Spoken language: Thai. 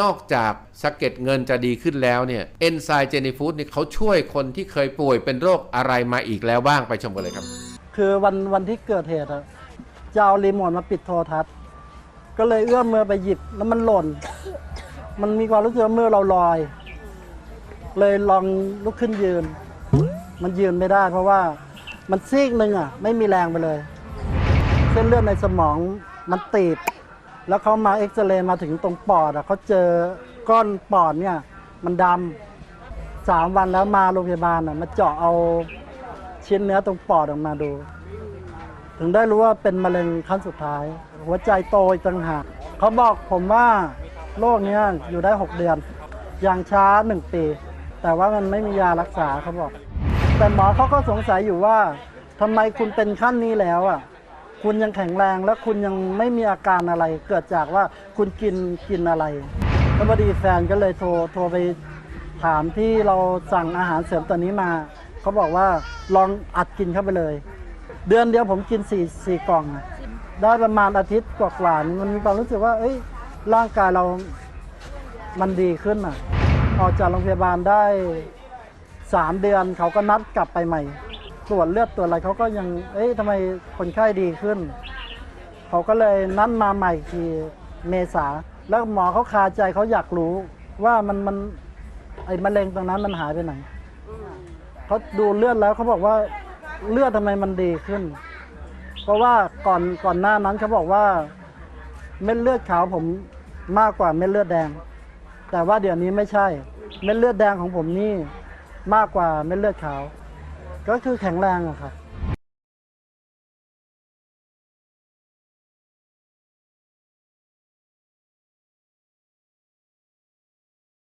นอกจากสะเก็ดเงินจะดีขึ้นแล้วเนี่ยเอนไซม์เจนิฟูดนี่เขาช่วยคนที่เคยป่วยเป็นโรคอะไรมาอีกแล้วบ้างไปชมกันเลยครับ คือวันวันที่เกิดเหตุอะจะเอารีโมทมาปิดโทรทัศน์ ก็เลยเอื้อมมือไปหยิบแล้วมันหล่น มันมีความรู้สึกว่ามือเราลอย เลยลองลุกขึ้นยืน มันยืนไม่ได้ เพราะว่ามันซีกหนึ่งอะไม่มีแรงไปเลย เส้นเลือดในสมองมันตีบ แล้วเขามาเอ็กซเรย์มาถึงตรงปอดอะเขาเจอก้อนปอดเนี่ย มันดำสามวันแล้วมาโรงพยาบาลอะมาเจาะเอาชิ้นเนื้อตรงปอดออกมาดู ถึงได้รู้ว่าเป็นมะเร็งขั้นสุดท้าย หัวใจโตอีกต่างหากเขาบอกผมว่าโรคเนี้ยอยู่ได้ 6 เดือน อย่างช้า 1 ปี แต่ว่ามันไม่มียารักษาเขาบอก แต่หมอเขาก็สงสัยอยู่ว่าทำไมคุณเป็นขั้นนี้แล้วอะ คุณยังแข็งแรงและคุณยังไม่มีอาการอะไร เกิดจากว่าคุณกินกินอะไรแล้วพอดีแฟนก็เลยโทรโทรไปถามที่เราสั่งอาหารเสริมตัวนี้มาเขาบอกว่าลองอัดกินเข้าไปเลย เดือนเดียวผมกินสี่สี่กล่องอะได้ประมาณอาทิตย์กว่าๆนี่มันมีความรู้สึกว่า เอ้ยร่างกายเรามันดีขึ้นอะ ออกจากโรงพยาบาลได้สามเดือนเขาก็นัดกลับไปใหม่ ตรวจเลือดตรวจอะไรเขาก็ยัง เอ้ยทำไมคนไข้ดีขึ้น เขาก็เลยนัดมาใหม่อีกทีเมษา แล้วหมอเขาคาใจเขาอยากรู้ว่ามันมันไอ้มะเร็งตรงนั้นมันหายไปไหนเขาดูเลือดแล้วเขาบอกว่าเลือดทำไมมันดีขึ้น เพราะว่าก่อนก่อนหน้านั้นเขาบอกว่า เม็ดเลือดขาวผมมากกว่าเม็ดเลือดแดง แต่ว่าเดี๋ยวนี้ไม่ใช่ เม็ดเลือดแดงของผมนี่มากกว่าเม็ดเลือดขาว ก็คือแข็งแรงอะครับ